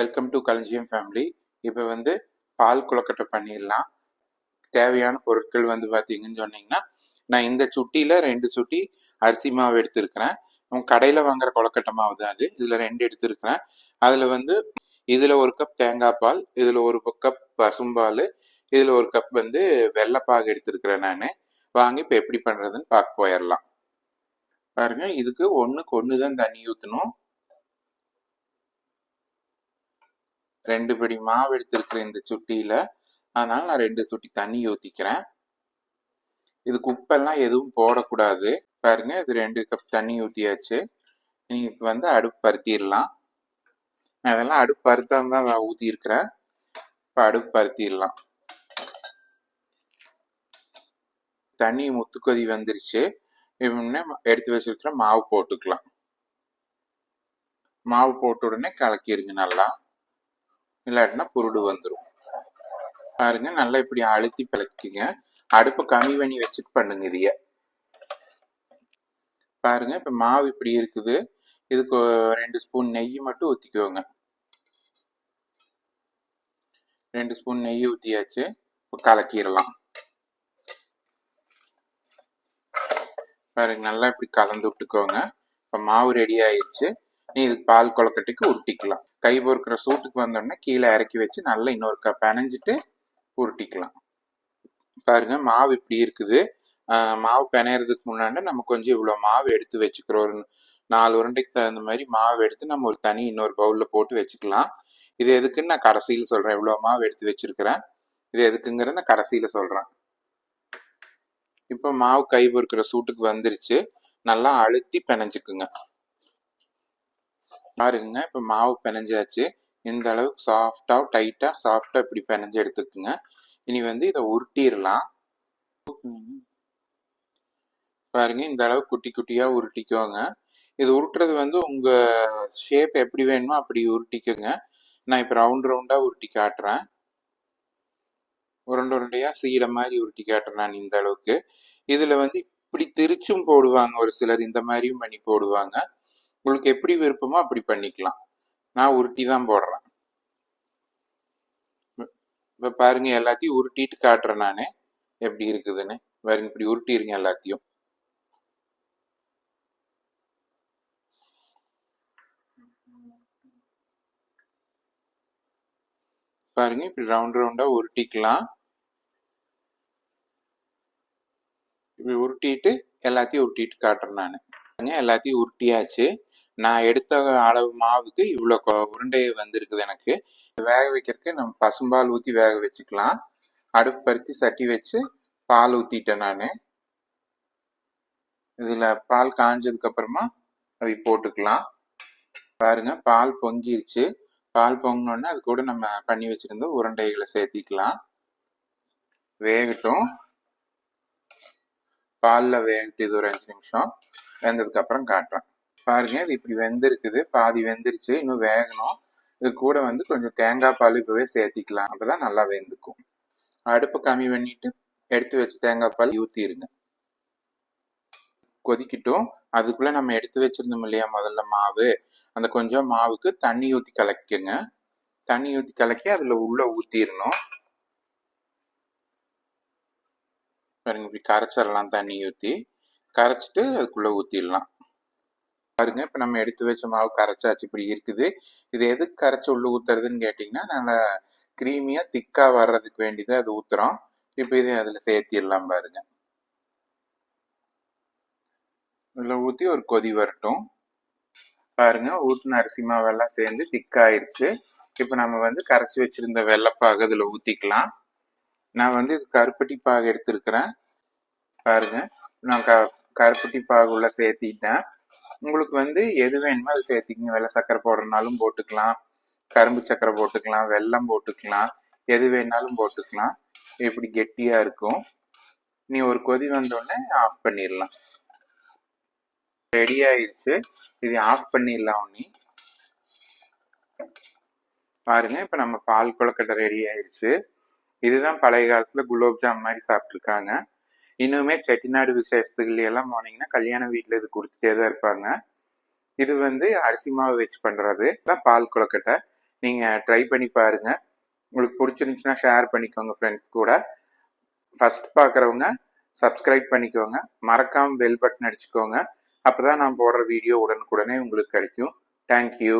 Welcome to களஞ்சியம் family இப்போ வந்து பால் கொழுக்கட்டை பண்ணிடலாம். தேவையான பொருட்கள் வந்து பார்த்தீங்கன்னு சொன்னீங்கன்னா நான் இந்த சுட்டியில் ரெண்டு சுட்டி அரிசி மாவு எடுத்திருக்கிறேன். உங்க கடையில் வாங்குற கொழுக்கட்டை மாவு தான் அது. இதில் ரெண்டு எடுத்திருக்கிறேன். அதில் வந்து இதில் ஒரு கப் தேங்காய் பால் இதில் ஒரு கப் பசும்பால் இதில் ஒரு கப் வந்து வெள்ளைப்பாகு எடுத்திருக்கிறேன் நான். வாங்கி இப்போ எப்படி பண்ணுறதுன்னு பார்க்க போயிடலாம். பாருங்கள் இதுக்கு ஒன்றுக்கு ஒன்று தான் தண்ணி ஊற்றணும் ரெண்டு படி மாவு எடுத்திருக்கிறேன் இந்த சுட்டியில அதனால நான் ரெண்டு சுட்டி தண்ணி ஊத்திக்கிறேன். இதுக்கு உப்பெல்லாம் எதுவும் போடக்கூடாது. பாருங்க இது ரெண்டு கப் தண்ணி ஊற்றியாச்சு நீங்க வந்து அடுப்பு பருத்திடலாம். நான் இதெல்லாம் அடுப்பு பருத்தாம தான் ஊற்றியிருக்கிறேன் இப்போ அடுப்பு பருத்திடலாம். தண்ணி முத்துக்கொதி வந்துருச்சு. இவனே எடுத்து வச்சிருக்கிற மாவு போட்டுக்கலாம். மாவு போட்ட உடனே கலக்கிருங்க நல்லா. இல்லாட்டினா புருடு வந்துடும் பாருங்க நல்லா இப்படி அழுத்தி பிளக்குங்க அடுப்பை கம்மி பண்ணி வச்சுட்டு பண்ணுங்க இதைய. பாருங்க இப்ப மாவு இப்படி இருக்குது. இதுக்கு ரெண்டு ஸ்பூன் நெய் மட்டும் ஊத்திக்கோங்க. ரெண்டு ஸ்பூன் நெய் ஊத்தியாச்சு. இப்போ கலக்கிடலாம். பாருங்க நல்லா இப்படி கலந்து விட்டுக்கோங்க. இப்போ மாவு ரெடி ஆயிடுச்சு. நீ இதுக்கு பால் கொலக்கட்டைக்கு உருட்டிக்கலாம். கை பொறுக்கிற சூட்டுக்கு வந்தோடனே கீழே இறக்கி வச்சு நல்லா இன்னொரு கப் பெனஞ்சிட்டு உருட்டிக்கலாம். பாருங்க மாவு இப்படி இருக்குது. மாவு பிணையறதுக்கு முன்னாடி நம்ம கொஞ்சம் இவ்வளோ மாவு எடுத்து வச்சுக்கிறோம். ஒரு நாலு உருண்டைக்கு தகுந்த மாதிரி மாவு எடுத்து நம்ம ஒரு தனி இன்னொரு பவுலில் போட்டு வச்சுக்கலாம். இது எதுக்குன்னு நான் கடைசியில் சொல்கிறேன் இவ்வளோ மாவு எடுத்து வச்சிருக்கிறேன். இது எதுக்குங்கிறத நான் கடைசியில் சொல்கிறேன் இப்போ மாவு கை பொறுக்கிற சூட்டுக்கு வந்துருச்சு. நல்லா அழுத்தி பிணைஞ்சுக்குங்க. பாருங்க இப்போ மாவு பிணைஞ்சாச்சு இந்த அளவுக்கு சாஃப்டாக டைட்டாக சாஃப்டாக இப்படி பிணைஞ்சு எடுத்துக்குங்க. இனி வந்து இதை உருட்டிடலாம் பாருங்க இந்த அளவு குட்டி குட்டியாக உருட்டிக்கோங்க. இது உருட்டுறது வந்து உங்கள் ஷேப் எப்படி வேணுமோ அப்படி உருட்டிக்கோங்க. நான் இப்போ ரவுண்ட் ரவுண்டாக உருட்டி காட்டுறேன். உருண்டை உருண்டையாக சீடை மாதிரி உருட்டி காட்டுறேன் நான் இந்த அளவுக்கு. இதில் வந்து இப்படி திரிச்சும் போடுவாங்க ஒரு சிலர். இந்த மாதிரியும் பண்ணி போடுவாங்க. உங்களுக்கு எப்படி விருப்பமோ அப்படி பண்ணிக்கலாம். நான் உருட்டி தான் போடுறேன். இப்ப பாருங்க எல்லாத்தையும் உருட்டிட்டு காட்டுறேன் நானு. எப்படி இருக்குதுன்னு. பாருங்க இப்படி உருட்டிருங்க எல்லாத்தையும். பாருங்க இப்படி ரவுண்ட் ரவுண்டா உருட்டிக்கலாம். இப்படி உருட்டிட்டு எல்லாத்தையும் உருட்டிட்டு காட்டுறேன் நான். எல்லாத்தையும் உருட்டியாச்சு. நான் எடுத்த அளவு மாவுக்கு இவ்வளோ உருண்டை வந்திருக்குது எனக்கு. வேக வைக்கிறதுக்கு நம்ம பசும்பால் ஊற்றி வேக வச்சுக்கலாம். அடுப்பு பருத்தி சட்டி வச்சு பால் ஊற்றிட்டேன் நான். இதில் பால் காஞ்சதுக்கப்புறமா அதை போட்டுக்கலாம். பாருங்க பால் பொங்கிருச்சு. பால் பொங்கினோடனே அது கூட நம்ம பண்ணி வச்சுருந்த உருண்டைகளை சேர்த்திக்கலாம். வேகட்டும். பாலில் வேகட்டு இது ஒரு அஞ்சு நிமிஷம். வெந்ததுக்கப்புறம் காட்டுறேன். பாருங்க இது இப்படி வெந்திருக்குது. பாதி வெந்துருச்சு இன்னும் வேகணும். இது கூட வந்து கொஞ்சம் தேங்காய் பால் இப்பவே சேர்த்திக்கலாம். அப்பதான் நல்லா வெந்துக்கும். அடுப்பு கம்மி பண்ணிட்டு எடுத்து வச்ச தேங்காய் பால் ஊற்றிடுங்க கொதிக்கட்டும். அதுக்குள்ள நம்ம எடுத்து வச்சிருந்தோம் இல்லையா முதல்ல மாவு. அந்த கொஞ்சம் மாவுக்கு தண்ணி ஊத்தி கலக்கிங்க தண்ணி ஊத்தி கலக்கி அதுல உள்ள ஊத்திடணும் பாருங்க இப்படி கரைச்சிடலாம் தண்ணி ஊத்தி. கரைச்சிட்டு அதுக்குள்ள ஊத்திடலாம். பாருங்க. இப்போ நம்ம எடுத்து வச்ச மாவு கரைச்சாச்சு. இப்படி இருக்குது. இது எதுக்கு கரைச்சி உள்ள ஊத்துறதுன்னு கேட்டிங்கன்னா நல்லா கிரீமியா திக்கா வர்றதுக்கு வேண்டியது அது ஊத்துறோம். இப்போ இதை அதில் சேர்த்திடலாம் பாருங்க. இதுல ஊற்றி ஒரு கொதி வரட்டும். பாருங்க. ஊத்துன அரிசி மாவெல்லாம் சேர்ந்து திக்காயிருச்சு இப்போ நம்ம வந்து கரைச்சி வச்சிருந்த வெள்ளைப்பாகு இதில் ஊற்றிக்கலாம் நான் வந்து இது கருப்பட்டி பாகு எடுத்திருக்கிறேன். பாருங்க. நான் க கருப்பட்டி பாகுள்ள சேர்த்திட்டேன். உங்களுக்கு வந்து எது வேணுமோ அது சேர்த்திக்கங்க. வெள்ளை சக்கரை போடுறதுனாலும் போட்டுக்கலாம். கரும்பு சக்கரை போட்டுக்கலாம். வெல்லம் போட்டுக்கலாம். எது வேணாலும் போட்டுக்கலாம். இப்படி கெட்டியாக இருக்கும். நீ ஒரு கொதி வந்தோடனே ஆஃப் பண்ணிடலாம். ரெடி ஆயிடுச்சு. இது ஆஃப் பண்ணிடலாம் உன்னி பாருங்க இப்ப நம்ம பால் கொழுக்கட்டை ரெடி ஆயிடுச்சு. இதுதான் பழைய காலத்துல குலோப்ஜாம் மாதிரி சாப்பிட்டுருக்காங்க. இன்னுமே செட்டிநாடு விசேஷத்துக்குள்ள எல்லாம் போனீங்கன்னா கல்யாண வீட்டில் இது கொடுத்துட்டே தான் இருப்பாங்க. இது வந்து அரிசி மாவு வச்சு பண்ணுறது தான் பால் கொழுக்கட்டை. நீங்கள் ட்ரை பண்ணி பாருங்கள் உங்களுக்கு பிடிச்சிருந்துச்சுன்னா ஷேர் பண்ணிக்கோங்க ஃப்ரெண்ட்ஸ் கூட. ஃபர்ஸ்ட் பார்க்குறவங்க சப்ஸ்கிரைப் பண்ணிக்கோங்க. மறக்காமல் பெல் பட்டன் அடிச்சுக்கோங்க. அப்போ தான் நான் போடுற வீடியோ உடனுக்குடனே உங்களுக்கு கிடைக்கும். தேங்க்யூ